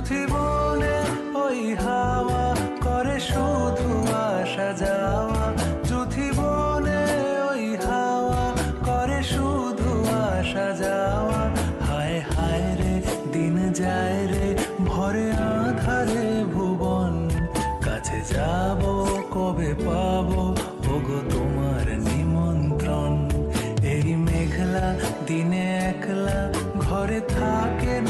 যুথি বনে ওই হাওয়া করে আসা যাওয়া। ওই হাওয়া করে আসা যাওয়া। হায় হায় রে, দিন যায় রে, ভরে ভুবন। কাছে যাব, কবে পাবো, ওগো তোমার নিমন্ত্রণ। মেঘলা দিনে একলা ঘরে থাকে না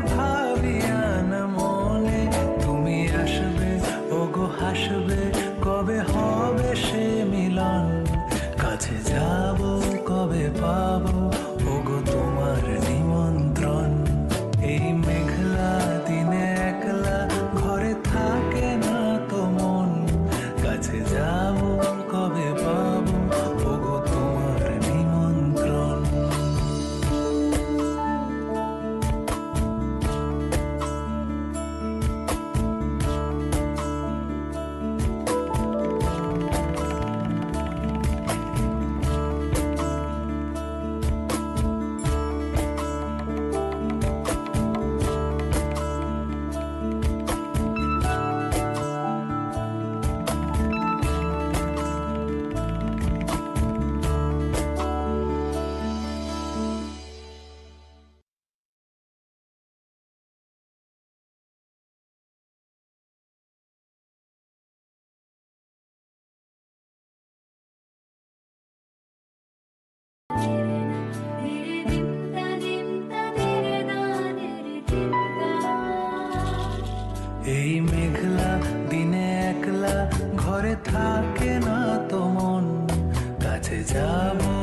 কি না মনে তুমি আসবে? ওগো, হাসবে? কবে হবে সে মিলন? কাছে যাব, কবে পাবো? থাকে না তো মন কাছে যাব